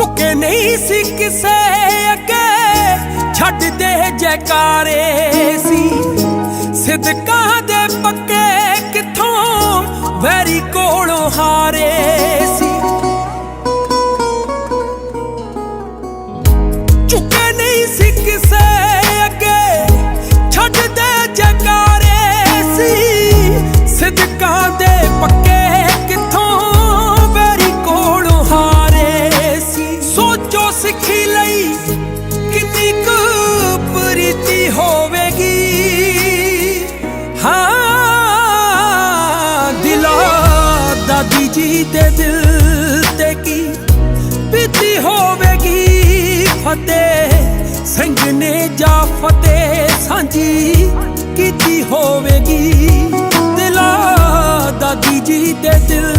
ਝੁਕੇ ਨਹੀਂ ਸੀ ਕਿਸੇ ਅੱਗੇ। ਛੱਡਦੇ ਜੈਕਾਰੇ ਸੀ। ਸਿਦਕਾਂ ਦੇ ਪੱਕੇ ਕਿੱਥੋਂ? ਵੈਰੀ ਕੋਲੋਂ ਹਾਰੇ ਸੀ। ਝੁਕੇ ਜੀ ਦੇ ਦਿਲ ਤੇ ਕੀ ਬੀਤੀ ਹੋਵੇਗੀ? ਫਤਿਹ ਸਿੰਘ ਨੇ ਜਾ ਫਤਿਹ ਸਾਂਝੀ ਕੀਤੀ ਹੋਵੇਗੀ? ਦਿਲਾ ਦਾਦੀ ਜੀ ਦੇ ਦਿਲ